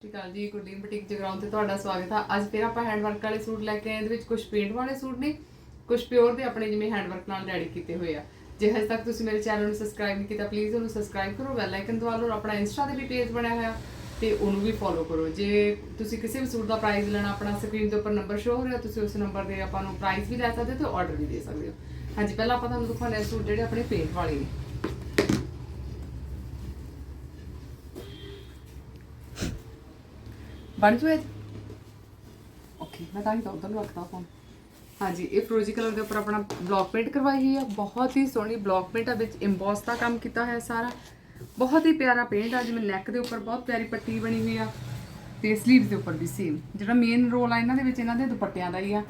ਸਤਿ ਸ਼੍ਰੀ ਅਕਾਲ ਜੀ ਗੁਰਦੀਪ ਬੁਟੀਕ ਜਗਰਾਉਂ ਤੇ ਤੁਹਾਡਾ ਸਵਾਗਤ ਆ। ਅੱਜ ਫਿਰ ਆਪਾਂ ਹੈਂਡਵਰਕ ਵਾਲੇ ਸੂਟ ਲੈ ਕੇ ਆਏ, ਇਹਦੇ ਵਿੱਚ ਕੁਝ ਪੇਂਟ ਵਾਲੇ ਸੂਟ ਨੇ ਕੁਝ ਪਿਓਰ ਦੇ ਆਪਣੇ ਜਿਵੇਂ ਹੈਂਡਵਰਕ ਨਾਲ ਰੈਡੀ ਕੀਤੇ ਹੋਏ ਆ। ਜੇ ਹਜੇ ਤੱਕ ਤੁਸੀਂ ਮੇਰੇ ਚੈਨਲ ਨੂੰ ਸਬਸਕ੍ਰਾਈਬ ਨਹੀਂ ਕੀਤਾ ਪਲੀਜ਼ ਉਹਨੂੰ ਸਬਸਕ੍ਰਾਈਬ ਕਰੋ ਬੈਲ ਆਈਕਨ ਦਬਾ ਲਓ ਆਪਣਾ ਇੰਸਟਾ ਤੇ ਵੀ ਪੇਜ ਬਣਿਆ ਹੋਇਆ, ਤੇ ਉਹਨੂੰ ਵੀ ਫੋਲੋ ਕਰੋ। ਜੇ ਤੁਸੀਂ ਕਿਸੇ ਵੀ ਸੂਟ ਦਾ ਪ੍ਰਾਈਸ ਲੈਣਾ, ਆਪਣਾ ਸਕਰੀਨ ਦੇ ਉੱਪਰ ਨੰਬਰ ਸ਼ੋ ਹੋ ਰਿਹਾ, ਤੁਸੀਂ ਉਸ ਨੰਬਰ ਦੇ ਆਪਾਂ ਨੂੰ ਪ੍ਰਾਈਸ ਵੀ ਲੈ ਸਕਦੇ ਹੋ ਤੇ ਆਰਡਰ ਵੀ ਦੇ ਸਕਦੇ ਹੋ। ਹਾਂਜੀ, ਪਹਿਲਾਂ ਆਪਾਂ ਤੁਹਾਨੂੰ ਦਿਖਾਉਂਦੇ ਹਾਂ ਸੂਟ ਜਿਹੜੇ ਆਪਣੇ ਪੇਂਟ ਵਾਲੇ ਨੇ। ਬਣ ਜੂ ਇਹ ਓਕੇ ਮੈਂ ਤਾਂ ਹੀ ਤਾਂ ਉਧਰ ਨੂੰ ਰੱਖਦਾ ਫੋਨ ਹਾਂਜੀ, ਇਹ ਫਰੋਜ਼ੀ ਕਲਰ ਦੇ ਉੱਪਰ ਆਪਣਾ ਬਲੌਕ ਪ੍ਰਿੰਟ ਕਰਵਾਈ ਹੋਈ ਆ। ਬਹੁਤ ਹੀ ਸੋਹਣੀ ਬਲੌਕ ਪ੍ਰਿੰਟ ਆ, ਵਿੱਚ ਇੰਬੋਸ ਦਾ ਕੰਮ ਕੀਤਾ ਹੋਇਆ ਸਾਰਾ। ਬਹੁਤ ਹੀ ਪਿਆਰਾ ਪੇਂਟ ਆ, ਜਿਵੇਂ ਨੈਕ ਦੇ ਉੱਪਰ ਬਹੁਤ ਪਿਆਰੀ ਪੱਟੀ ਬਣੀ ਹੋਈ ਆ ਤੇ 슬ੀਵਸ ਦੇ ਉੱਪਰ ਵੀ ਸੇਮ ਜਿਹੜਾ ਮੇਨ ਰੋਲ ਆ, ਇਹਨਾਂ ਦੇ ਵਿੱਚ ਇਹਨਾਂ ਦੇ ਦੁਪੱਟਿਆਂ ਦਾ ਹੀ ਆ,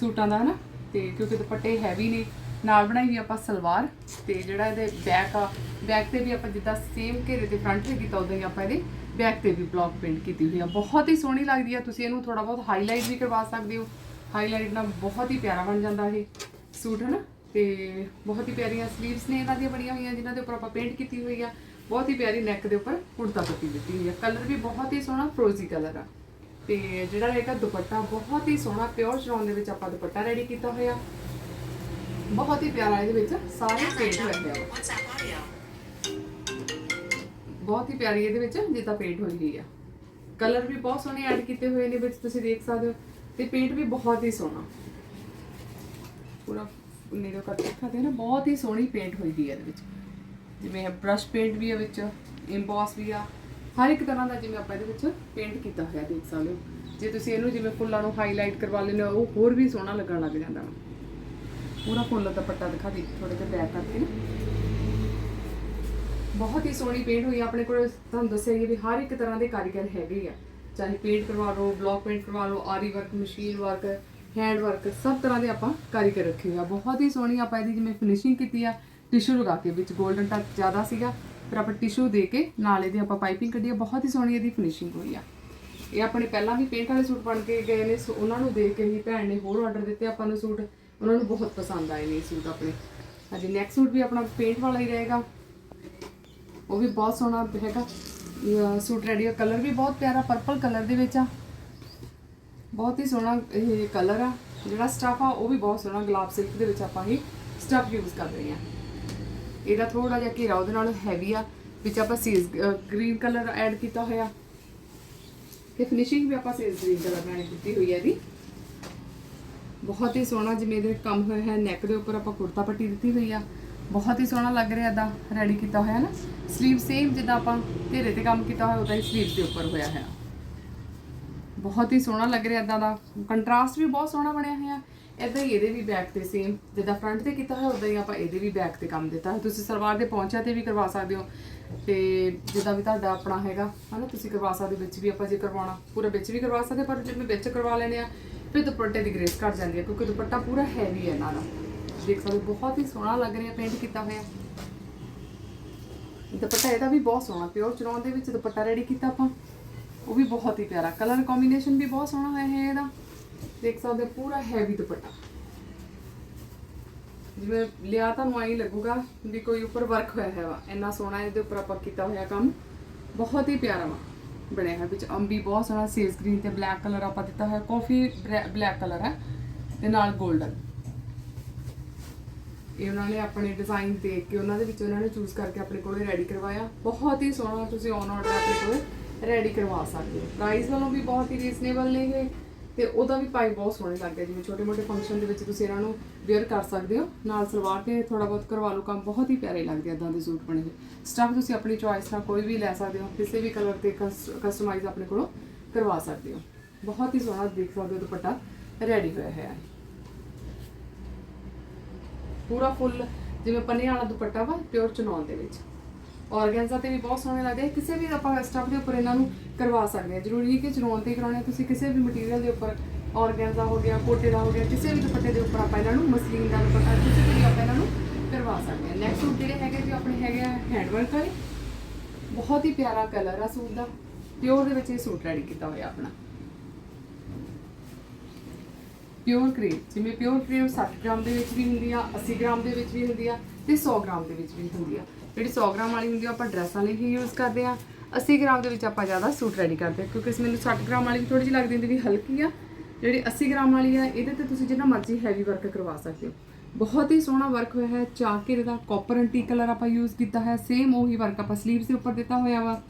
ਸੂਟਾਂ ਦਾ, ਹਨਾ? ਤੇ ਕਿਉਂਕਿ ਦੁਪੱਟੇ ਹੈਵੀ ਨੇ, ਨਾਲ ਬਣਾਈ ਹੋਈ ਆਪਾਂ ਸਲਵਾਰ। ਤੇ ਜਿਹੜਾ ਇਹਦੇ ਬੈਕ ਆ ਬੈਕ ਤੇ ਵੀ ਆਪਾਂ ਜਿੱਦਾਂ ਸੇਮ ਘੇਰੇ ਤੇ ਫਰੰਟ ਤੇ ਕੀਤਾ, ਉਦਾਂ ਹੀ ਆਪਾਂ ਇਹਦੇ ਬੈਕ ਤੇ ਵੀ ਬਲੌਕ ਪ੍ਰਿੰਟ ਕੀਤੀ ਹੋਈ ਆ। ਬਹੁਤ ਹੀ ਸੋਹਣੀ ਲੱਗਦੀ ਆ। ਤੁਸੀਂ ਇਹਨੂੰ ਥੋੜਾ ਬਹੁਤ ਹਾਈਲਾਈਟ ਵੀ ਕਰਵਾ ਸਕਦੇ ਹੋ। ਹਾਈਲਾਈਟ ਨਾਲ ਬਹੁਤ ਹੀ ਪਿਆਰਾ ਬਣ ਜਾਂਦਾ ਇਹ ਸੂਟ, ਹਨਾ? ਤੇ ਬਹੁਤ ਹੀ ਪਿਆਰੀਆਂ 슬ੀਵਸ ਨੇ ਇਹਨਾਂ ਦੀਆਂ ਬਣੀਆਂ ਹੋਈਆਂ, ਜਿਨ੍ਹਾਂ ਦੇ ਉੱਪਰ ਆਪਾਂ ਪੇਂਟ ਕੀਤੀ ਹੋਈ ਆ। ਬਹੁਤ ਹੀ ਪਿਆਰੀ ਨੈਕ ਦੇ ਉੱਪਰ ਕੁੜਤਾ ਪੱਟੀ ਦਿੱਤੀ ਹੋਈ ਆ। ਕਲਰ ਵੀ ਬਹੁਤ ਹੀ ਸੋਹਣਾ ਫਰੋਜ਼ੀ ਕਲਰ ਆ। ਤੇ ਜਿਹੜਾ ਹੈਗਾ ਦੁਪੱਟਾ ਬਹੁਤ ਹੀ ਸੋਹਣਾ ਪਿਓਰ ਸ਼ਰੋਨ ਦੇ ਵਿੱਚ ਆਪਾਂ ਦੁਪੱਟਾ ਰੈਡੀ ਕੀਤਾ ਹੋਇਆ। ਬਹੁਤ ਹੀ ਪਿਆਰਾ ਇਹਦੇ ਵਿੱਚ ਸਾਰੇ ਪੇਂਟ ਹੋਏ ਹੋਏ ਆ ਬਹੁਤ ਹੀ ਪਿਆਰੀ ਇਹਦੇ ਵਿੱਚ ਜਿੱਦਾਂ ਪੇਂਟ ਹੋਈ ਹੋਈ ਆ। ਕਲਰ ਵੀ ਬਹੁਤ ਸੋਹਣੇ ਐਡ ਕੀਤੇ ਹੋਏ ਨੇ ਵਿੱਚ ਤੁਸੀਂ ਦੇਖ ਸਕਦੇ ਹੋ ਤੇ ਪੇਂਟ ਵੀ ਬਹੁਤ ਹੀ ਸੋਹਣਾ। ਪੂਰਾ ਨੇੜੇ ਕੱਟ ਦਿਖਾਦੇ ਨਾ ਬਹੁਤ ਹੀ ਸੋਹਣੀ ਪੇਂਟ ਹੋਈ ਦੀ ਹੈ ਇਹਦੇ ਵਿੱਚ। ਜਿਵੇਂ ਬ੍ਰਸ਼ ਪੇਂਟ ਵੀ ਹੈ ਵਿੱਚ ਇੰਬੋਸ ਵੀ ਆ। ਹਰ ਇੱਕ ਤਰ੍ਹਾਂ ਦਾ ਜਿਵੇਂ ਆਪਾਂ ਇਹਦੇ ਵਿੱਚ ਪੇਂਟ ਕੀਤਾ ਹੋਇਆ ਦੇਖ ਸਕਦੇ ਹੋ। ਜੇ ਤੁਸੀਂ ਇਹਨੂੰ ਜਿਵੇਂ ਫੁੱਲਾਂ ਨੂੰ ਹਾਈਲਾਈਟ ਕਰਵਾ ਲੈਂਦੇ ਹੋ, ਉਹ ਹੋਰ ਵੀ ਸੋਹਣਾ ਲੱਗਣ ਲੱਗ ਜਾਂਦਾ। ਵਾ ਪੂਰਾ ਫੁੱਲ ਦਾ ਪੱਟਾ ਦਿਖਾ ਦੇ ਥੋੜੇ ਜਿਹਾ ਬੈਕ ਕਰਕੇ ਨਾ। ਬਹੁਤ ਹੀ ਸੋਹਣੀ ਪੇਂਟ ਹੋਈ ਆ। ਆਪਣੇ ਕੋਲ ਤੁਹਾਨੂੰ ਦੱਸਿਆ ਹੀ ਹੈ ਵੀ ਹਰ ਇੱਕ ਤਰ੍ਹਾਂ ਦੇ ਕਾਰੀਗਰ ਹੈਗੇ ਆ। ਚਾਹੇ ਪੇਂਟ ਕਰਵਾ ਲਓ ਬਲੌਕ ਪੇਂਟ ਕਰਵਾ ਲਓ, aari work machine work hand work ਸਭ ਤਰ੍ਹਾਂ ਦੇ ਆਪਾਂ ਕਾਰੀਗਰ ਰੱਖੇ ਹੋਏ ਆ। ਬਹੁਤ ਹੀ ਸੋਹਣੀ ਆਪਾਂ ਇਹਦੀ ਜਿਵੇਂ ਫਿਨਿਸ਼ਿੰਗ ਕੀਤੀ ਆ ਟਿਸ਼ੂ ਲਗਾ ਕੇ, ਵਿੱਚ 골ਡਨ ਟੱਚ ਜ਼ਿਆਦਾ ਸੀਗਾ, ਫਿਰ ਆਪਾਂ ਟਿਸ਼ੂ ਦੇ ਕੇ ਨਾਲ ਇਹਦੀ ਆਪਾਂ ਪਾਈਪਿੰਗ ਕੱਢੀ ਆ। ਬਹੁਤ ਹੀ ਸੋਹਣੀ ਇਹਦੀ ਫਿਨਿਸ਼ਿੰਗ ਹੋਈ ਆ। ਇਹ ਆਪਣੇ ਪਹਿਲਾਂ ਵੀ ਪੇਂਟ ਵਾਲੇ ਸੂਟ ਬਣ ਕੇ ਗਏ ਨੇ, ਸੋ ਉਹਨਾਂ ਨੂੰ ਦੇਖ ਕੇ ਹੀ ਭੈਣ ਨੇ ਹੋਰ ਆਰਡਰ ਦਿੱਤੇ ਆਪਾਂ ਨੂੰ ਸੂਟ। ਉਹਨਾਂ ਨੂੰ ਬਹੁਤ ਪਸੰਦ ਆਏ ਨੇ ਇਹ ਸੂਟ ਆਪਣੇ। ਹਾਂਜੀ ਨੈਕਸਟ ਸੂਟ ਵੀ ਆਪਣਾ ਪੇਂਟ ਵਾਲਾ ਹੀ ਰਹੇਗਾ। ਉਹ ਵੀ ਬਹੁਤ ਸੋਹਣਾ ਹੈਗਾ। ਸੂਟ ਰੈਡੀ ਆ। ਕਲਰ ਵੀ ਬਹੁਤ ਪਿਆਰਾ ਪਰਪਲ ਕਲਰ ਦੇ ਵਿੱਚ ਆ। ਬਹੁਤ ਹੀ ਸੋਹਣਾ ਇਹ ਕਲਰ ਆ। ਜਿਹੜਾ ਸਟਫ ਆ, ਉਹ ਵੀ ਬਹੁਤ ਸੋਹਣਾ ਗੁਲਾਬ ਸਿਲਕ ਦੇ ਵਿੱਚ ਆਪਾਂ ਇਹ ਸਟਫ ਯੂਜ਼ ਕਰ ਰਹੇ ਆ। ਇਹਦਾ ਥੋੜਾ ਜਿਹਾ ਘੇਰਾ ਉਹਦੇ ਨਾਲ ਹੈਵੀ ਆ। ਵਿੱਚ ਆਪਾਂ ਸੀਜ਼ ਗ੍ਰੀਨ ਕਲਰ ਐਡ ਕੀਤਾ ਹੋਇਆ। ਤੇ ਫਿਨਿਸ਼ਿੰਗ ਵੀ ਆਪਾਂ ਸੀਜ਼ ਗ੍ਰੀਨ ਕਲਰ ਨਾਲ ਕੀਤੀ ਹੋਈ ਹੈ ਇਹਦੀ। ਬਹੁਤ ਹੀ ਸੋਹਣਾ ਜਿਵੇਂ ਇਹਦੇ ਕੰਮ ਹੋਇਆ ਹੈ ਨੈਕ ਦੇ ਉੱਪਰ ਆਪਾਂ ਕੁੜਤਾ ਪੱਟੀ ਦਿੱਤੀ ਹੋਈ ਆ। ਬਹੁਤ ਹੀ ਸੋਹਣਾ ਲੱਗ ਰਿਹਾ ਇਦਾਂ ਰੈਡੀ ਕੀਤਾ ਹੋਇਆ ਨਾ। ਸਲੀਵ ਸੇਮ ਜਿੱਦਾਂ ਆਪਾਂ ਘੇਰੇ ਤੇ ਕੰਮ ਕੀਤਾ ਹੋਇਆ ਉਦਾਂ ਹੀ ਸਲੀਵ ਦੇ ਉੱਪਰ ਹੋਇਆ ਹੈ ਬਹੁਤ ਹੀ ਸੋਹਣਾ ਲੱਗ ਰਿਹਾ ਇਦਾਂ ਦਾ। ਕੰਟਰਾਸਟ ਵੀ ਬਹੁਤ ਸੋਹਣਾ ਬਣਿਆ ਹੋਇਆ। ਇਦਾਂ ਹੀ ਇਹਦੇ ਵੀ ਬੈਕ ਤੇ ਸੇਮ ਜਿੱਦਾਂ ਫਰੰਟ ਤੇ ਕੀਤਾ ਹੋਇਆ ਉਦਾਂ ਹੀ ਆਪਾਂ ਇਹਦੇ ਵੀ ਬੈਕ ਤੇ ਕੰਮ ਦਿੱਤਾ। ਹੈ ਤੁਸੀਂ ਸਲਵਾਰ ਦੇ ਪੌਂਚਿਆਂ ਤੇ ਵੀ ਕਰਵਾ ਸਕਦੇ ਹੋ। ਤੇ ਜਿੱਦਾਂ ਵੀ ਤੁਹਾਡਾ ਆਪਣਾ ਹੈਗਾ ਹਨਾ ਤੁਸੀਂ ਕਰਵਾ ਸਕਦੇ ਹੋ, ਵਿੱਚ ਵੀ ਆਪਾਂ ਜੇ ਕਰਵਾਉਣਾ ਪੂਰਾ ਵਿੱਚ ਵੀ ਕਰਵਾ ਸਕਦੇ ਪਰ ਜਿਵੇਂ ਵਿੱਚ ਕਰਵਾ ਲੈਣੇ ਆ ਫਿਰ ਦੁਪੱਟੇ ਦੀ ਗ੍ਰੇਸ ਘਟ ਜਾਂਦੀ ਹੈ ਕਿਉਂਕਿ ਦੁਪੱਟਾ ਪੂਰਾ ਹੈਵੀ ਹੈ ਇਹਨਾਂ ਦਾ। ਦੇਖ ਸਕਦੇ ਬਹੁਤ ਹੀ ਸੋਹਣਾ ਲੱਗ ਰਿਹਾ ਪੇਂਟ ਕੀਤਾ ਹੋਇਆ। ਦੁਪੱਟਾ ਇਹਦਾ ਵੀ ਬਹੁਤ ਸੋਹਣਾ ਪਿਓਰ ਚਨੌਨ ਦੇ ਵਿੱਚ ਦੁਪੱਟਾ ਰੈਡੀ ਕੀਤਾ ਆਪਾਂ। ਉਹ ਵੀ ਬਹੁਤ ਹੀ ਪਿਆਰਾ ਕਲਰ ਕੰਬੀਨੇਸ਼ਨ ਵੀ ਬਹੁਤ ਸੋਹਣਾ ਹੋਇਆ ਹੈ ਇਹਦਾ। ਦੇਖ ਸਕਦੇ ਪੂਰਾ ਹੈਵੀ ਦੁਪੱਟਾ। ਜਿਵੇਂ ਲਿਆ ਤੁਹਾਨੂੰ ਆਈ ਲੱਗੂਗਾ ਵੀ ਕੋਈ ਉੱਪਰ ਵਰਕ ਹੋਇਆ ਹੈ ਵਾ ਇੰਨਾ ਸੋਹਣਾ ਇਹਦੇ ਉੱਪਰ ਆਪਾਂ ਕੀਤਾ ਹੋਇਆ ਕੰਮ। ਬਹੁਤ ਹੀ ਪਿਆਰਾ ਵਾ, ਬਣਿਆ ਹੈ ਵਿੱਚ। ਅੰਬੀ ਬਹੁਤ ਸੋਹਣਾ ਸੇਜ ਗ੍ਰੀਨ ਤੇ ਬਲੈਕ ਕਲਰ ਆਪਾਂ ਦਿੱਤਾ ਹੋਇਆ ਕਾਫੀ ਬਲੈਕ ਕਲਰ ਹੈ, ਤੇ ਨਾਲ 골ਡਨ ਇਹ ਉਹਨਾਂ ਨੇ ਆਪਣੇ ਡਿਜ਼ਾਈਨ ਦੇਖ ਕੇ ਉਹਨਾਂ ਦੇ ਵਿੱਚ ਉਹਨਾਂ ਨੇ ਚੂਜ਼ ਕਰਕੇ ਆਪਣੇ ਕੋਲੇ ਰੈਡੀ ਕਰਵਾਇਆ। ਬਹੁਤ ਹੀ ਸੋਹਣਾ ਤੁਸੀਂ ਔਨ ਆਰਡਰ ਆਪਣੇ ਕੋਲੇ ਰੈਡੀ ਕਰਵਾ ਸਕਦੇ ਹੋ। ਪ੍ਰਾਈਸ ਵੱਲੋਂ ਵੀ ਬਹੁਤ ਹੀ ਰੀਜ਼ਨੇਬਲ ਨੇ ਇਹ ਤੇ ਉਹਦਾ ਵੀ ਪਾਈ ਬਹੁਤ ਸੋਹਣੇ ਲੱਗਦੇ ਆ, ਜਿਵੇਂ ਛੋਟੇ ਮੋਟੇ ਫੰਕਸ਼ਨ ਦੇ ਵਿੱਚ ਤੁਸੀਂ ਇਹਨਾਂ ਨੂੰ ਵੇਅਰ ਕਰ ਸਕਦੇ ਹੋ। ਨਾਲ ਸਲਵਾਰ ਤੇ ਥੋੜਾ ਬਹੁਤ ਕਰਵਾ ਲਓ ਕੰਮ ਬਹੁਤ ਹੀ ਪਿਆਰੇ ਲੱਗਦੇ ਆ ਇਦਾਂ ਦੇ ਸੂਟ ਬਣੇ ਹੋਏ। ਸਟਫ ਤੁਸੀਂ ਆਪਣੀ ਚੋਇਸ ਨਾਲ ਕੋਈ ਵੀ ਲੈ ਸਕਦੇ ਹੋ ਕਿਸੇ ਵੀ ਕਲਰ ਤੇ ਕਸਟਮਾਈਜ਼ ਆਪਣੇ ਕੋਲੋਂ ਕਰਵਾ ਸਕਦੇ ਹੋ। ਬਹੁਤ ਹੀ ਸੋਹਣਾ ਦੇਖ ਸਕਦੇ ਹੋ ਦੁਪੱਟਾ ਰੈਡੀ ਹੋਇਆ ਹੈ। ਪੂਰਾ ਫੁੱਲ ਜਿਵੇਂ ਪੰਨੇ ਵਾਲਾ ਦੁਪੱਟਾ ਵਾ ਪਿਓਰ ਚਨੌਨ ਦੇ ਵਿੱਚ। ਔਰਗੈਂਜ਼ਾ ਤੇ ਵੀ ਬਹੁਤ ਸੋਹਣੇ ਲੱਗਦੇ ਆ। ਕਿਸੇ ਵੀ ਆਪਾਂ ਸਟਫ ਦੇ ਉੱਪਰ ਇਹਨਾਂ ਨੂੰ ਕਰਵਾ ਸਕਦੇ ਆ। ਜ਼ਰੂਰੀ ਨਹੀਂ ਕਿ ਚਨੌਨ ਤੇ ਹੀ ਕਰਾਉਣੇ ਆ, ਤੁਸੀਂ ਕਿਸੇ ਵੀ ਮਟੀਰੀਅਲ ਦੇ ਉੱਪਰ ਔਰਗੈਂਜ਼ਾ ਹੋ ਗਿਆ ਕੋਟੇ ਦਾ ਹੋ ਗਿਆ ਕਿਸੇ ਵੀ ਦੁਪੱਟੇ ਦੇ ਉੱਪਰ ਆਪਾਂ ਇਹਨਾਂ ਨੂੰ ਮਸਲੀਨ ਦਾ ਦੁਪੱਟਾ ਕਿਸੇ ਵੀ ਆਪਾਂ ਇਹਨਾਂ ਨੂੰ ਕਰਵਾ ਸਕਦੇ ਆ। ਨੈਕਸਟ ਸੂਟ ਜਿਹੜੇ ਹੈਗੇ ਜੀ ਆਪਣੇ ਹੈਗੇ ਆ ਹੈਂਡਵਰਕ ਵਾਲੇ। ਬਹੁਤ ਹੀ ਪਿਆਰਾ ਕਲਰ ਆ ਸੂਟ ਦਾ। ਪਿਓਰ ਦੇ ਵਿੱਚ ਇਹ ਸੂਟ ਰੈਡੀ ਕੀਤਾ ਹੋਇਆ ਆਪਣਾ। ਪਿਓਰ ਕਰੀਮ ਜਿਵੇਂ ਪਿਓਰ ਕਰੀਮ 60 ਗ੍ਰਾਮ ਦੇ ਵਿੱਚ ਵੀ ਹੁੰਦੀ ਆ 80 ਗ੍ਰਾਮ ਦੇ ਵਿੱਚ ਵੀ ਹੁੰਦੀ ਆ ਤੇ 100 ਗ੍ਰਾਮ ਦੇ ਵਿੱਚ ਵੀ ਹੁੰਦੀ ਆ। ਜਿਹੜੀ 100 ਗ੍ਰਾਮ ਵਾਲੀ ਹੁੰਦੀ ਆ, ਆਪਾਂ ਡਰੈਸਾਂ ਲਈ ਹੀ ਯੂਜ਼ ਕਰਦੇ ਆ। 80 ਗ੍ਰਾਮ ਦੇ ਵਿੱਚ ਆਪਾਂ ਜ਼ਿਆਦਾ ਸੂਟ ਰੈਡੀ ਕਰਦੇ ਹਾਂ ਕਿਉਂਕਿ ਇਸ ਮੈਨੂੰ 60 ਗ੍ਰਾਮ ਵਾਲੀ ਥੋੜੀ ਜਿਹੀ ਲੱਗਦੀ ਹੁੰਦੀ ਵੀ ਹਲਕੀ ਆ। ਜਿਹੜੀ 80 ਗ੍ਰਾਮ ਵਾਲੀ ਆ, ਇਹਦੇ ਤੇ ਤੁਸੀਂ ਜਿੰਨਾ ਮਰਜ਼ੀ ਹੈਵੀ ਵਰਕ ਕਰਵਾ ਸਕਦੇ ਹੋ। ਬਹੁਤ ਹੀ ਸੋਹਣਾ ਵਰਕ ਹੋਇਆ ਹੈ ਚਾਕੇ ਦਾ ਕਾਪਰ ਐਂਟੀ ਕਲਰ ਆਪਾਂ ਯੂਜ਼ ਕੀਤਾ ਹੈ ਸੇਮ ਉਹੀ ਵਰਕ ਆਪਾਂ 슬ੀਵਸ ਦੇ ਉੱਪਰ ਦਿੱਤਾ ਹੋਇਆ ਵਾ।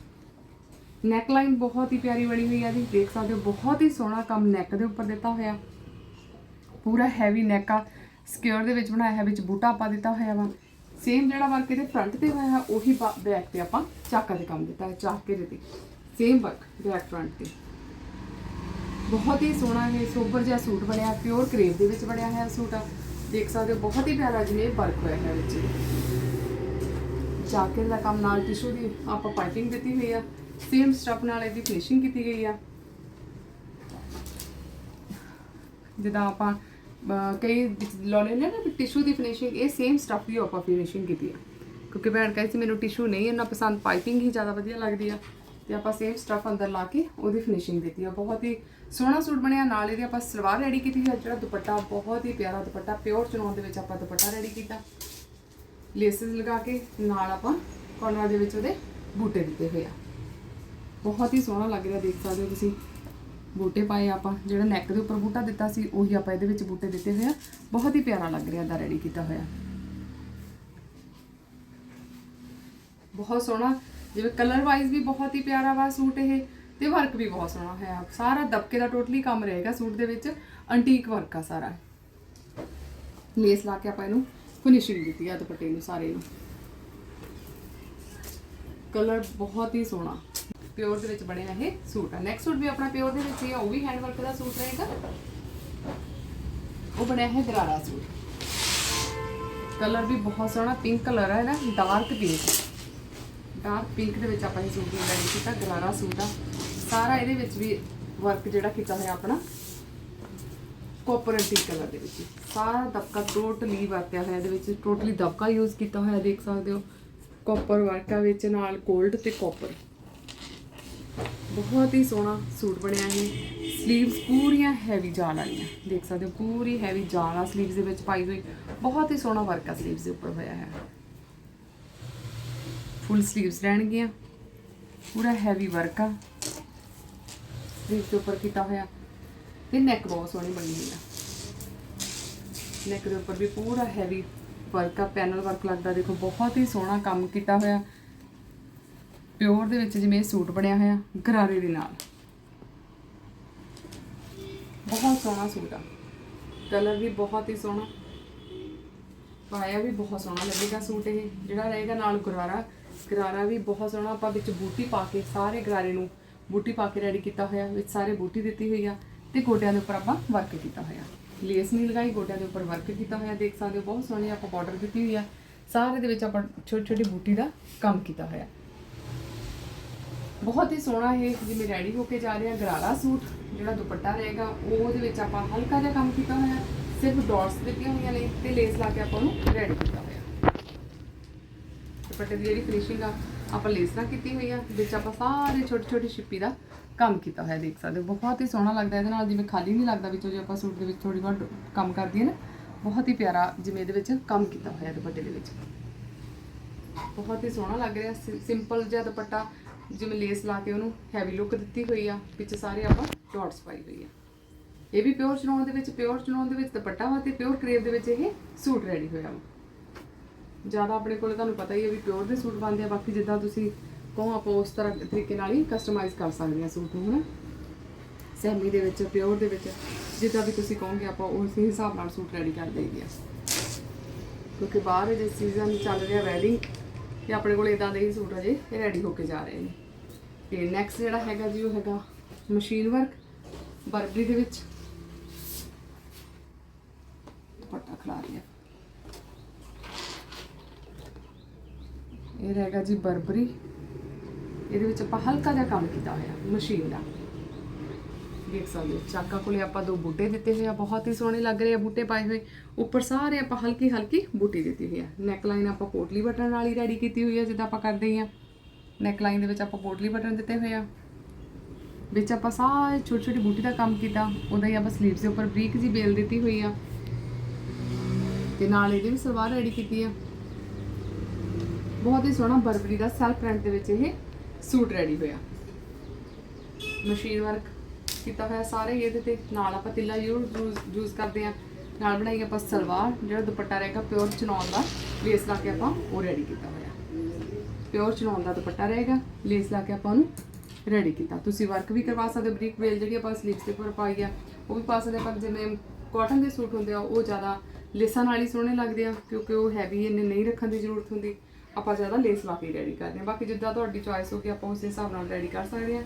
ਨੈਕ ਲਾਈਨ ਬਹੁਤ ਹੀ ਪਿਆਰੀ ਬਣੀ ਹੋਈ ਆ ਜੀ, ਦੇਖ ਸਕਦੇ ਹੋ, ਬਹੁਤ ਹੀ ਸੋਹਣਾ ਕੰਮ ਨੈਕ ਦੇ ਉੱਪਰ ਦਿੱਤਾ ਹੋਇਆ। ਪੂਰਾ ਹੈਵੀ ਨੈਕ ਆ। ਸਕੇਅਰ ਦੇ ਵਿੱਚ ਬਣਾਇਆ ਹੈ ਵਿੱਚ ਬੂਟਾ ਆਪਾਂ ਦਿੱਤਾ ਹੋਇਆ ਵਾ। ਸੇਮ ਜਿਹੜਾ ਵਰਕ ਇਹਦੇ ਫਰੰਟ ਤੇ ਹੋਇਆ ਹੈ ਉਹੀ ਬੈਕ ਤੇ ਆਪਾਂ ਚਾਕਾ ਦੇ ਕੰਮ ਦਿੱਤਾ ਹੈ ਚਾਕੇ ਦੇ ਤੇ। ਸੇਮ ਵਰਕ ਬੈਕ ਫਰੰਟ ਤੇ। ਬਹੁਤ ਹੀ ਸੋਹਣਾ ਇਹ ਸੋਬਰ ਜਿਹਾ ਸੂਟ ਬਣਿਆ ਪਿਓਰ ਕਰੇਪ ਦੇ ਵਿੱਚ ਬਣਿਆ ਹੋਇਆ ਸੂਟ ਆ। ਦੇਖ ਸਕਦੇ ਹੋ, ਬਹੁਤ ਹੀ ਪਿਆਰਾ ਜਿਵੇਂ ਵਰਕ ਹੋਇਆ ਹੈ ਵਿੱਚ। ਚਾਕੇ ਦਾ ਕੰਮ ਨਾਲ ਟਿਸ਼ੂ ਦੀ ਆਪਾਂ ਪਾਈਪਿੰਗ ਦਿੱਤੀ ਹੋਈ ਆ। ਸੇਮ ਸਟਫ ਨਾਲ ਇਹਦੀ ਫਿਨਿਸ਼ਿੰਗ ਕੀਤੀ ਗਈ ਆ। ਜਿੱਦਾਂ ਆਪਾਂ ਕਈ ਲਾ ਲੈਂਦੇ ਆ ਨਾ ਟਿਸ਼ੂ ਦੀ ਫਿਨਿਸ਼ਿੰਗ ਇਹ ਸੇਮ ਸਟਫ ਦੀ ਆਪਾਂ ਫਿਨਿਸ਼ਿੰਗ ਕੀਤੀ ਆ। ਕਿਉਂਕਿ ਭੈਣ ਕਹਿੰਦੀ ਸੀ, ਮੈਨੂੰ ਟਿਸ਼ੂ ਨਹੀਂ, ਇੰਨਾ ਪਸੰਦ ਪਾਈਪਿੰਗ ਹੀ ਜ਼ਿਆਦਾ ਵਧੀਆ ਲੱਗਦੀ ਆ। ਤੇ ਆਪਾਂ ਸੇਮ ਸਟਫ ਅੰਦਰ ਲਾ ਕੇ ਉਹਦੀ ਫਿਨਿਸ਼ਿੰਗ ਦਿੱਤੀ ਆ। ਬਹੁਤ ਹੀ ਸੋਹਣਾ ਸੂਟ ਬਣਿਆ, ਨਾਲ ਇਹਦੇ ਆਪਾਂ ਸਲਵਾਰ ਰੈਡੀ ਕੀਤੀ ਹੈ ਜਿਹੜਾ ਦੁਪੱਟਾ, ਬਹੁਤ ਹੀ ਪਿਆਰਾ ਦੁਪੱਟਾ ਪਿਓਰ ਚਨੌਨ ਦੇ ਵਿੱਚ ਆਪਾਂ ਦੁਪੱਟਾ ਰੈਡੀ ਕੀਤਾ। ਲੇਸਿਸ ਲਗਾ ਕੇ, ਨਾਲ ਆਪਾਂ ਕਾਰਨਰ ਦੇ ਵਿੱਚ ਉਹਦੇ ਬੂਟੇ ਦਿੱਤੇ ਹੋਏ ਆ। ਬਹੁਤ ਹੀ ਸੋਹਣਾ ਲੱਗ ਰਿਹਾ ਦੇਖ ਸਕਦੇ ਹੋ ਤੁਸੀਂ। ਬੂਟੇ ਪਾਏ ਆਪਾਂ, ਜਿਹੜਾ ਨੈਕ ਦੇ ਉੱਪਰ ਬੂਟਾ ਦਿੱਤਾ ਸੀ, ਉਹੀ ਆਪਾਂ ਇਹਦੇ ਵਿੱਚ ਬੂਟੇ ਦਿੱਤੇ ਹੋਏ ਆ। ਬਹੁਤ ਹੀ ਪਿਆਰਾ ਲੱਗ ਰਿਹਾ ਦਾ ਰੈਡੀ ਕੀਤਾ ਹੋਇਆ। ਬਹੁਤ ਸੋਹਣਾ, ਜਿਵੇਂ ਕਲਰ ਵਾਈਜ਼ ਵੀ ਬਹੁਤ ਹੀ ਪਿਆਰਾ ਵਾ ਸੂਟ ਇਹ, ਤੇ ਵਰਕ ਵੀ ਬਹੁਤ ਸੋਹਣਾ ਹੋਇਆ। ਸਾਰਾ ਦਬਕੇ ਦਾ ਟੋਟਲੀ ਕੰਮ ਰਹੇਗਾ ਸੂਟ ਦੇ ਵਿੱਚ ਅੰਟੀਕ ਵਰਕ ਆ ਸਾਰਾ। ਲੇਸ ਲਾ ਕੇ ਆਪਾਂ ਇਹਨੂੰ ਫਿਨਿਸ਼ਿੰਗ ਦਿੱਤੀ ਆ ਦੁਪੱਟੇ ਨੂੰ, ਸਾਰੇ ਨੂੰ। ਕਲਰ ਬਹੁਤ ਹੀ ਸੋਹਣਾ। ਪਿਓਰ ਦੇ ਵਿੱਚ ਬਣਿਆ ਇਹ ਸੂਟ। ਆ ਨੈਕਸਟ ਸੂਟ ਵੀ ਆਪਣਾ ਪਿਓਰ ਦੇ ਵਿੱਚ ਹੀ ਆ, ਉਹ ਵੀ ਹੈਂਡ ਵਰਕ ਦਾ ਸੂਟ ਰਹੇਗਾ। ਉਹ ਬਣਿਆ ਹੈ ਦਰਾਰਾ ਸੂਟ। ਕਲਰ ਵੀ ਬਹੁਤ ਸੋਹਣਾ ਪਿੰਕ ਕਲਰ ਹੈ ਨਾ? ਡਾਰਕ ਪਿੰਕ ਡਾਰਕ ਪਿੰਕ ਦੇ ਵਿੱਚ ਆਪਾਂ ਇਹ ਸੂਟ ਨੂੰ ਰੈਡੀ ਕੀਤਾ ਗਰਾਰਾ ਸੂਟ ਆ। ਸਾਰਾ ਇਹਦੇ ਵਿੱਚ ਵੀ ਵਰਕ ਜਿਹੜਾ ਕੀਤਾ ਹੋਇਆ ਆਪਣਾ ਕੋਪਰ ਕਲਰ ਦੇ ਵਿੱਚ। ਸਾਰਾ ਦਬਕਾ ਟੋਟਲੀ ਵਰਤਿਆ ਹੋਇਆ ਇਹਦੇ ਵਿੱਚ। ਟੋਟਲੀ ਦਬਕਾ ਯੂਜ਼ ਕੀਤਾ ਹੋਇਆ, ਦੇਖ ਸਕਦੇ ਹੋ। ਕੋਪਰ ਵਰਕਾ ਵਿੱਚ ਨਾਲ 골ਡ ਤੇ ਕੋਪਰ ਬਹੁਤ ਹੀ ਸੋਹਣਾ ਸੂਟ ਬਣਿਆ ਹੈ ਸਲੀਵਸ ਪੂਰੀਆਂ ਹੈਵੀ ਜਾਲ ਵਾਲੀਆਂ। ਦੇਖ ਸਕਦੇ ਹੋ, ਪੂਰੀ ਹੈਵੀ ਜਾਲ ਆ ਸਲੀਵਸ ਦੇ ਵਿੱਚ ਪਾਈ ਹੋਈ। ਬਹੁਤ ਹੀ ਸੋਹਣਾ ਵਰਕ ਆ ਸਲੀਵਸ ਦੇ ਉੱਪਰ ਹੋਇਆ ਹੈ। ਫੁੱਲ ਸਲੀਵਸ ਰਹਿਣਗੀਆਂ। ਪੂਰਾ ਹੈਵੀ ਵਰਕ ਆ। ਸਲੀਵਸ ਦੇ ਉੱਪਰ ਕੀਤਾ ਹੋਇਆ। ਤੇ ਨੈਕ ਬਹੁਤ ਸੋਹਣੀ ਬਣੀ ਹੋਈ ਆ। ਨੈਕ ਦੇ ਉੱਪਰ ਵੀ ਪੂਰਾ ਹੈਵੀ ਵਰਕ ਆ। ਪੈਨਲ ਵਰਕ ਲੱਗਦਾ। ਦੇਖੋ, ਬਹੁਤ ਹੀ ਸੋਹਣਾ ਕੰਮ ਕੀਤਾ ਹੋਇਆ। ਪਿਓਰ ਦੇ ਵਿੱਚ ਜਿਵੇਂ ਇਹ ਸੂਟ ਬਣਿਆ ਹੋਇਆ, ਗਰਾਰੇ ਦੇ ਨਾਲ। ਬਹੁਤ ਸੋਹਣਾ ਸੂਟ ਆ। ਕਲਰ ਵੀ ਬਹੁਤ ਹੀ ਸੋਹਣਾ। ਪਾਇਆ ਵੀ ਬਹੁਤ ਸੋਹਣਾ ਲੱਗੇਗਾ ਸੂਟ ਇਹ। ਜਿਹੜਾ ਰਹੇਗਾ ਨਾਲ ਗਰਾਰਾ। ਗਰਾਰਾ ਵੀ ਬਹੁਤ ਸੋਹਣਾ। ਆਪਾਂ ਵਿੱਚ ਬੂਟੀ ਪਾ ਕੇ ਸਾਰੇ ਗਰਾਰੇ ਨੂੰ ਬੂਟੀ ਪਾ ਕੇ ਰੈਡੀ ਕੀਤਾ ਹੋਇਆ। ਵਿੱਚ ਸਾਰੇ ਬੂਟੀ ਦਿੱਤੀ ਹੋਈ ਆ ਤੇ ਗੋਡਿਆਂ ਦੇ ਉੱਪਰ ਆਪਾਂ ਵਰਕ ਕੀਤਾ ਹੋਇਆ। ਲੇਸ ਨਹੀਂ ਲਗਾਈ, ਗੋਡਿਆਂ ਦੇ ਉੱਪਰ ਵਰਕ ਕੀਤਾ ਹੋਇਆ। ਦੇਖ ਸਕਦੇ ਹੋ, ਬਹੁਤ ਸੋਹਣੀ ਆਪਾਂ ਬਾਰਡਰ ਦਿੱਤੀ ਹੋਈ ਆ। ਸਾਰੇ ਦੇ ਵਿੱਚ ਆਪਾਂ ਛੋਟੀ ਛੋਟੀ ਬੂਟੀ ਦਾ ਕੰਮ ਕੀਤਾ ਹੋਇਆ। ਬਹੁਤ ਹੀ ਸੋਹਣਾ ਇਹ ਜਿਵੇਂ ਰੈਡੀ ਹੋ ਕੇ ਜਾ ਰਿਹਾ ਗਰਾਰਾ ਸੂਟ, ਜਿਹੜਾ ਦੁਪੱਟਾ ਰਹੇਗਾ, ਉਹਦੇ ਵਿੱਚ ਆਪਾਂ ਹਲਕਾ ਜਿਹਾ ਕੰਮ ਕੀਤਾ ਹੋਇਆ ਸਿਰਫ ਡਾਟਸ ਦਿੱਤੀਆਂ ਹੋਈਆਂ ਨੇ ਤੇ ਲੇਸ ਲਾ ਕੇ ਆਪਾਂ ਉਹਨੂੰ ਰੈਡੀ ਕੀਤਾ ਹੋਇਆ ਦੁਪੱਟੇ ਦੀ ਜਿਹੜੀ ਫਿਨਿਸ਼ਿੰਗ ਆ, ਆਪਾਂ ਲੇਸ ਨਾਲ ਕੀਤੀ ਹੋਈ ਆ, ਵਿੱਚ ਆਪਾਂ ਸਾਰੇ ਛੋਟੀ ਛੋਟੀ ਛਿੱਪੀ ਦਾ ਕੰਮ ਕੀਤਾ ਹੋਇਆ, ਦੇਖ ਸਕਦੇ ਹੋ। ਬਹੁਤ ਹੀ ਸੋਹਣਾ ਲੱਗਦਾ ਇਹਦੇ ਨਾਲ, ਜਿਵੇਂ ਖਾਲੀ ਨਹੀਂ ਲੱਗਦਾ ਵਿੱਚੋਂ ਜੇ ਆਪਾਂ ਸੂਟ ਦੇ ਵਿੱਚ ਥੋੜੀ ਬਹੁਤ ਕੰਮ ਕਰਦੀ ਹੈ ਨਾ, ਬਹੁਤ ਹੀ ਪਿਆਰਾ ਜਿਵੇਂ ਇਹਦੇ ਵਿੱਚ ਕੰਮ ਕੀਤਾ ਹੋਇਆ ਦੁਪੱਟੇ ਦੇ ਵਿੱਚ। ਬਹੁਤ ਹੀ ਸੋਹਣਾ ਲੱਗ ਰਿਹਾ ਸਿੰਪਲ ਜਿਹਾ ਦੁਪੱਟਾ ਜਿਵੇਂ ਲੇਸ ਲਾ ਕੇ ਉਹਨੂੰ ਹੈਵੀ ਲੁੱਕ ਦਿੱਤੀ ਹੋਈ ਆ, ਵਿੱਚ ਸਾਰੇ ਆਪਾਂ ਡਾਟਸ ਪਾਈ ਹੋਈ ਆ। ਇਹ ਵੀ ਪਿਓਰ ਚਨੌਨ ਦੇ ਵਿੱਚ ਪਿਓਰ ਚਨੌਨ ਦੇ ਵਿੱਚ ਦੁਪੱਟਾ ਵਾ ਤੇ ਪਿਓਰ ਕਰੇਪ ਦੇ ਵਿੱਚ ਇਹ ਸੂਟ ਰੈਡੀ ਹੋਇਆ ਵਾ। ਜ਼ਿਆਦਾ ਆਪਣੇ ਕੋਲ ਤੁਹਾਨੂੰ ਪਤਾ ਹੀ ਹੈ ਵੀ ਪਿਓਰ ਦੇ ਸੂਟ ਬਣਦੇ ਆ, ਬਾਕੀ ਜਿੱਦਾਂ ਤੁਸੀਂ ਕਹੋ ਆਪਾਂ ਉਸ ਤਰ੍ਹਾਂ ਤਰੀਕੇ ਨਾਲ ਹੀ ਕਸਟਮਾਈਜ਼ ਕਰ ਸਕਦੇ ਆ ਸੂਟ ਨੂੰ, ਹਨਾ? ਸੈਮੀ ਦੇ ਵਿੱਚ ਪਿਓਰ ਦੇ ਵਿੱਚ, ਜਿੱਦਾਂ ਵੀ ਤੁਸੀਂ ਕਹੋਗੇ ਆਪਾਂ ਉਸ ਹਿਸਾਬ ਨਾਲ ਸੂਟ ਰੈਡੀ ਕਰ ਦੇਈਏ। ਕਿਉਂਕਿ ਬਾਹਰ ਜਿਸ ਸੀਜ਼ਨ ਚੱਲ ਰਿਹਾ ਵੈਡਿੰਗ ਤੇ ਆਪਣੇ ਕੋਲ ਇਦਾਂ ਦੇ ਹੀ ਸੂਟ ਅਜੇ ਰੈਡੀ ਹੋ ਕੇ ਜਾ ਰਹੇ ਨੇ। ਤੇ ਨੈਕਸਟ ਜਿਹੜਾ ਹੈਗਾ ਜੀ, ਉਹ ਹੈਗਾ ਮਸ਼ੀਨ ਵਰਕ ਬਰਬਰੀ ਦੇ ਵਿੱਚ। ਦੁਪੱਟਾ ਖਿਲਾ ਰਹੀ ਹੈ ਇਹ ਰਹੇਗਾ ਜੀ ਬਰਬਰੀ। ਇਹਦੇ ਵਿੱਚ ਆਪਾਂ ਹਲਕਾ ਜਿਹਾ ਕੰਮ ਕੀਤਾ ਹੋਇਆ ਮਸ਼ੀਨ ਦਾ। ਦੇਖ ਸਕਦੇ ਹੋ। ਚਾਕਾ ਕੋਲੇ ਆਪਾਂ ਦੋ ਬੂਟੇ ਦਿੱਤੇ ਹੋਏ ਆ, ਬਹੁਤ ਹੀ ਸੋਹਣੇ ਲੱਗ ਰਹੇ ਆ ਬੂਟੇ ਪਾਏ ਹੋਏ। ਉੱਪਰ ਸਾਰੇ ਆਪਾਂ ਹਲਕੀ ਹਲਕੀ ਬੂਟੀ ਦਿੱਤੀ ਹੋਈ ਆ। ਨੈਕ ਲਾਈਨ ਆਪਾਂ ਪੋਟਲੀ ਬਟਨ ਨਾਲ ਹੀ ਰੈਡੀ ਕੀਤੀ ਹੋਈ ਆ, ਜਿੱਦਾਂ ਆਪਾਂ ਕਰਦੇ ਹੀ ਆ। ਨੈਕ ਲਾਈਨ ਦੇ ਵਿੱਚ ਆਪਾਂ ਪੋਟਲੀ ਬਟਨ ਦਿੱਤੇ ਹੋਏ ਆ। ਵਿੱਚ ਆਪਾਂ ਸਾਰੇ ਛੋਟੀ ਛੋਟੀ ਬੂਟੀ ਦਾ ਕੰਮ ਕੀਤਾ। ਉਹਦਾ ਹੀ ਆਪਾਂ 슬ੀਵਸ ਦੇ ਉੱਪਰ ਬਰੀਕ ਜੀ ਬੇਲ ਦਿੱਤੀ ਹੋਈ ਆ। ਤੇ ਨਾਲ ਇਹਦੇ ਵੀ ਸਲਵਾਰ ਰੈਡੀ ਕੀਤੀ ਆ। ਬਹੁਤ ਹੀ ਸੋਹਣਾ ਬਰਬਰੀ ਦਾ ਸੈਲਫ ਪ੍ਰਿੰਟ ਦੇ ਵਿੱਚ ਇਹ ਸੂਟ ਰੈਡੀ ਹੋਇਆ। ਮਸ਼ੀਨ ਵਰਕ ਕੀਤਾ ਹੋਇਆ ਸਾਰੇ ਹੀ ਇਹਦੇ ਤੇ ਨਾਲ ਆਪਾਂ ਤਿੱਲਾ ਯੂਜ਼ ਕਰਦੇ ਆ ਨਾਲ ਬਣਾਈ ਆਪਾਂ ਸਲਵਾਰ ਜਿਹੜਾ ਦੁਪੱਟਾ ਰਹੇਗਾ ਪਿਓਰ ਚਨੌਨ ਦਾ ਲੇਸ ਲਾ ਕੇ ਆਪਾਂ ਉਹ ਰੈਡੀ ਕੀਤਾ ਹੋਇਆ। ਪਿਓਰ ਚਨੌਨ ਦਾ ਦੁਪੱਟਾ ਰਹੇਗਾ ਲੇਸ ਲਾ ਕੇ ਆਪਾਂ ਉਹਨੂੰ ਰੈਡੀ ਕੀਤਾ। ਤੁਸੀਂ ਵਰਕ ਵੀ ਕਰਵਾ ਸਕਦੇ ਹੋ ਬਰੀਕ ਵੇਲ ਜਿਹੜੀ ਆਪਾਂ ਸਲੀਵਸ ਦੇ ਉੱਪਰ ਪਾਈ ਆ ਉਹ ਵੀ ਪਾ ਸਕਦੇ ਆ, ਪਰ ਜਿਵੇਂ ਕਾਟਨ ਦੇ ਸੂਟ ਹੁੰਦੇ ਆ ਉਹ ਜ਼ਿਆਦਾ ਲੇਸਾਂ ਨਾਲ ਹੀ ਸੋਹਣੇ ਲੱਗਦੇ ਆ ਕਿਉਂਕਿ ਉਹ ਹੈਵੀ ਇੰਨੇ ਨਹੀਂ ਰੱਖਣ ਦੀ ਜ਼ਰੂਰਤ ਹੁੰਦੀ। ਆਪਾਂ ਜ਼ਿਆਦਾ ਲੇਸ ਲਾ ਕੇ ਰੈਡੀ ਕਰਦੇ ਆ ਬਾਕੀ ਜਿੱਦਾਂ ਤੁਹਾਡੀ ਚੋਇਸ ਹੋਗੀ ਆਪਾਂ ਉਸ ਹਿਸਾਬ ਨਾਲ ਰੈਡੀ ਕਰ ਸਕਦੇ ਆ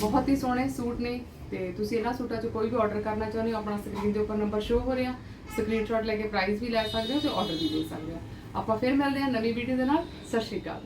ਬਹੁਤ ਹੀ ਸੋਹਣੇ ਸੂਟ ਨੇ ਤੇ ਤੁਸੀਂ ਇਹਨਾਂ ਸੂਟਾਂ 'ਚ ਕੋਈ ਵੀ ਆਰਡਰ ਕਰਨਾ ਚਾਹੁੰਦੇ ਹੋ, ਆਪਣਾ ਸਕਰੀਨ ਦੇ ਉੱਪਰ ਨੰਬਰ ਸ਼ੋ ਹੋ ਰਿਹਾ ਸਕਰੀਨਸ਼ਾਟ ਲੈ ਕੇ ਪ੍ਰਾਈਸ ਵੀ ਲੈ ਸਕਦੇ ਹੋ ਤੇ ਆਰਡਰ ਵੀ ਦੇ ਸਕਦੇ ਹੋ। ਆਪਾਂ ਫਿਰ ਮਿਲਦੇ ਹਾਂ ਨਵੀਂ ਵੀਡੀਓ ਦੇ ਨਾਲ। ਸਤਿ ਸ਼੍ਰੀ ਅਕਾਲ।